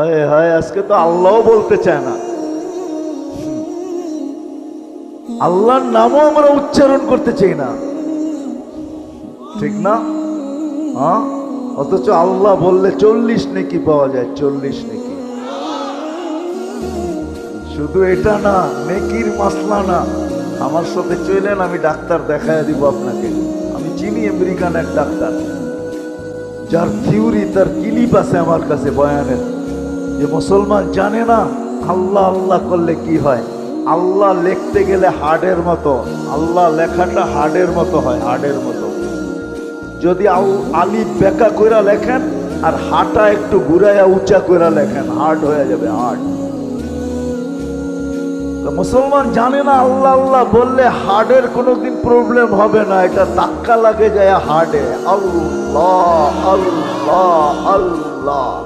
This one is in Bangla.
হায় হায়, আজকে তো আল্লাহ বলতে চায় না। আল্লাহর নামও আমরা উচ্চারণ করতে চাই না। ঠিক না? হ্যাঁ? অথচ আল্লাহ বললে চল্লিশ নেকি পাওয়া যায়, চল্লিশ নেকি। শুধু এটা না, নেকির মাসলা না। আমার সাথে চলেন, আমি ডাক্তার দেখায় দিব আপনাকে। আমি চিনি আমেরিকান এক ডাক্তার। যার থিওরি, তার কিলিপ আছে আমার কাছে, বয়ানের। যে মুসলমান জানে না, আল্লাহ আল্লাহ করলে কি হয়? আল্লাহ লিখতে গেলে হার্ডের মতো, আল্লাহ লেখাটা হার্ডের মতো হয়, হার্ডের মতো। যদি আল- বেকা কইরা লেখেন, আর হাটা একটু ঘুরাইয়া উঁচা কইরা লেখেন, হার্ড হয়ে যাবে, হার্ড। মুসলমান জানে না, আল্লাহ আল্লাহ বললে হার্টের কোনোদিন প্রবলেম হবে না, এটা ধাক্কা লাগে যায় হার্টে আল্লাহ আল্লাহ আল্লাহ।